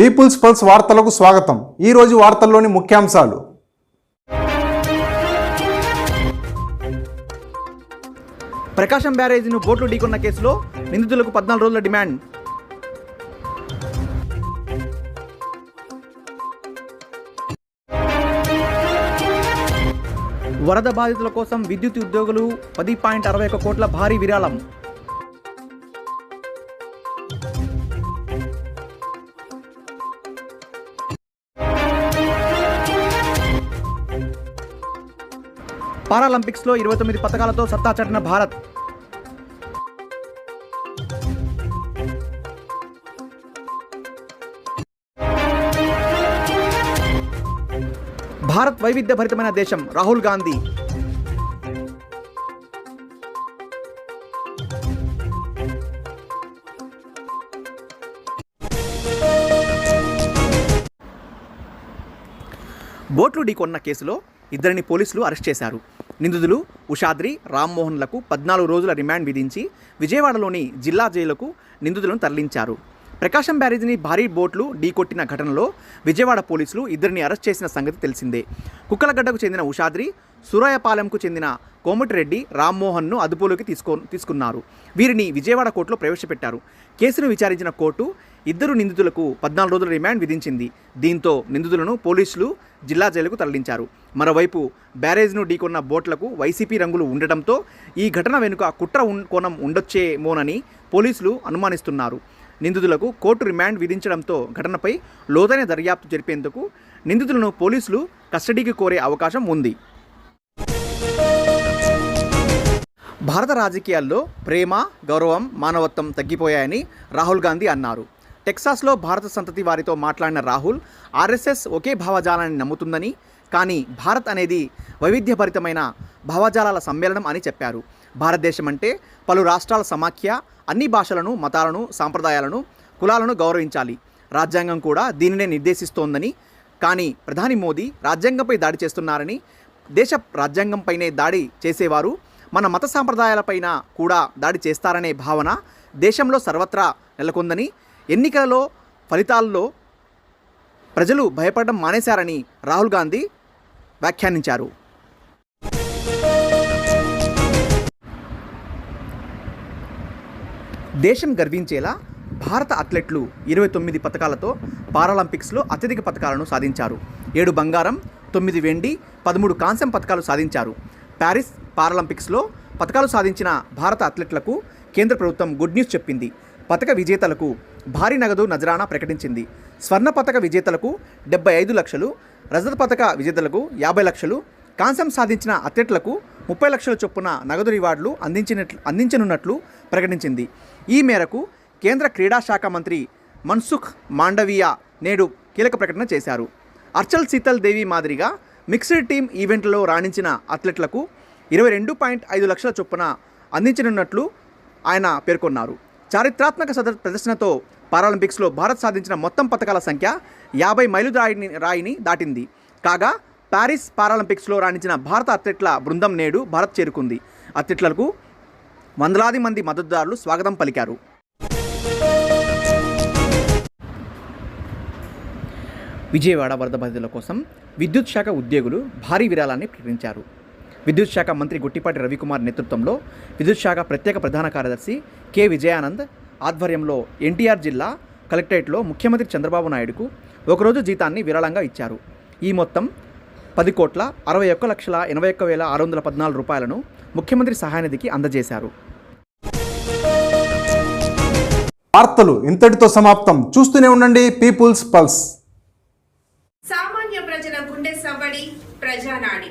Peoples pulse వార్తలకు స్వాగతం. ఈరోజు వార్తల్లోని ముఖ్యాంశాలు. ప్రకాశం బ్యారేజీను బోట్లు ఢీకొన్న కేసులో నిందితులకు పద్నాలుగు రోజుల డిమాండ్. వరద బాధితుల కోసం విద్యుత్ ఉద్యోగులు పది పాయింట్ అరవై ఒక కోట్ల భారీ విరాళం. పారాలింపిక్స్లో ఇరవై తొమ్మిది పథకాలతో సత్తా చాటిన భారత్. భారత్ వైవిధ్యభరితమైన దేశం రాహుల్ గాంధీ. బోట్లు ఢీకొన్న కేసులో ఇద్దరిని పోలీసులు అరెస్ట్ చేశారు. నిందితులు ఉషాద్రి రామ్మోహన్లకు పద్నాలుగు రోజుల రిమాండ్ విధించి విజయవాడలోని జిల్లా జైలుకు నిందితులను తరలించారు. ప్రకాశం బ్యారేజీని భారీ బోట్లు ఢీకొట్టిన ఘటనలో విజయవాడ పోలీసులు ఇద్దరిని అరెస్ట్ చేసిన సంగతి తెలిసిందే. కుక్కలగడ్డకు చెందిన ఉషాద్రి సూరాయపాలెంకు చెందిన కోమటిరెడ్డి రామ్మోహన్ను అదుపులోకి తీసుకో తీసుకున్నారు. వీరిని విజయవాడ కోర్టులో ప్రవేశపెట్టారు. కేసును విచారించిన కోర్టు ఇద్దరు నిందితులకు పద్నాలుగు రోజుల రిమాండ్ విధించింది. దీంతో నిందితులను పోలీసులు జిల్లా జైలుకు తరలించారు. మరోవైపు బ్యారేజ్ను ఢీకొన్న బోట్లకు వైసీపీ రంగులు ఉండటంతో ఈ ఘటన వెనుక కుట్ర కోణం ఉండొచ్చేమోనని పోలీసులు అనుమానిస్తున్నారు. నిందితులకు కోర్టు రిమాండ్ విధించడంతో ఘటనపై లోతైన దర్యాప్తు జరిపేందుకు నిందితులను పోలీసులు కస్టడీకి కోరే అవకాశం ఉంది. భారత రాజకీయాల్లో ప్రేమ గౌరవం మానవత్వం తగ్గిపోయాయని రాహుల్ గాంధీ అన్నారు. టెక్సాస్లో భారత సంతతి వారితో మాట్లాడిన రాహుల్ ఆర్ఎస్ఎస్ ఒకే భావజాలాన్ని నమ్ముతుందని కానీ భారత్ అనేది వైవిధ్యభరితమైన భావజాలాల సమ్మేళనం అని చెప్పారు. భారతదేశం అంటే పలు రాష్ట్రాల సమాఖ్య అన్ని భాషలను మతాలను సాంప్రదాయాలను కులాలను గౌరవించాలి. రాజ్యాంగం కూడా దీనినే నిర్దేశిస్తోందని కానీ ప్రధాని మోదీ రాజ్యాంగంపై దాడి చేస్తున్నారని దేశ రాజ్యాంగంపైనే దాడి చేసేవారు మన మత సాంప్రదాయాలపైన కూడా దాడి చేస్తారనే భావన దేశంలో సర్వత్రా నెలకొందని ఎన్నికలలో ఫలితాల్లో ప్రజలు భయపడడం మానేశారని రాహుల్ గాంధీ వ్యాఖ్యానించారు. దేశం గర్వించేలా భారత అథ్లెట్లు ఇరవై తొమ్మిది పథకాలతో పారాలింపిక్స్లో అత్యధిక పథకాలను సాధించారు. ఏడు బంగారం తొమ్మిది వెండి పదమూడు కాంస్యం పథకాలు సాధించారు. ప్యారిస్ పారాలింపిక్స్లో పథకాలు సాధించిన భారత అథ్లెట్లకు కేంద్ర ప్రభుత్వం గుడ్ న్యూస్ చెప్పింది. పథక విజేతలకు భారీ నగదు నజరానా ప్రకటించింది. స్వర్ణ పథక విజేతలకు డెబ్బై ఐదు లక్షలు రజత పథక విజేతలకు యాభై లక్షలు కాంస్యం సాధించిన అథ్లెట్లకు ముప్పై లక్షల చొప్పున నగదు రివార్డులు అందించినట్లు అందించనున్నట్లు ప్రకటించింది. ఈ మేరకు కేంద్ర క్రీడా శాఖ మంత్రి మన్సుఖ్ మాండవీయ నేడు కీలక ప్రకటన చేశారు. అర్చల్ శీతల్ దేవి మాదిరిగా మిక్స్డ్ టీమ్ ఈవెంట్లో రాణించిన అథ్లెట్లకు ఇరవై రెండు పాయింట్ ఐదు లక్షల చొప్పున అందించనున్నట్లు ఆయన పేర్కొన్నారు. చారిత్రాత్మక సద ప్రదర్శనతో పారాలింపిక్స్లో భారత్ సాధించిన మొత్తం పథకాల సంఖ్య యాభై మైలు రాయిని రాయిని దాటింది. కాగా ప్యారిస్ పారాలింపిక్స్లో రాణించిన భారత అథ్లెట్ల బృందం నేడు భారత్ చేరుకుంది. అథ్లెట్లకు వందలాది మంది మద్దతుదారులు స్వాగతం పలికారు. విజయవాడ వరద బాధితుల కోసం విద్యుత్ శాఖ ఉద్యోగులు భారీ విరాళాన్ని ప్రకటించారు. విద్యుత్ శాఖ మంత్రి గుట్టిపాటి రవికుమార్ నేతృత్వంలో విద్యుత్ శాఖ ప్రత్యేక ప్రధాన కార్యదర్శి కె. విజయానంద్ ఆధ్వర్యంలో ఎన్టీఆర్ జిల్లా కలెక్టరేట్లో ముఖ్యమంత్రి చంద్రబాబు నాయుడుకు ఒకరోజు జీతాన్ని విరాళంగా ఇచ్చారు. ఈ మొత్తం పది కోట్ల అరవై ఒక్క లక్షల ఎనభై ఒక్క వేల ఆరు వందల పద్నాలుగు రూపాయలను ముఖ్యమంత్రి సహాయనిధికి అందజేశారు. వార్తలు ఇంతటితో సమాప్తం. చూస్తూనే ఉండండి పీపుల్స్ పల్స్. సామాన్య ప్రజల గుండె సవ్వడి ప్రజానాడి.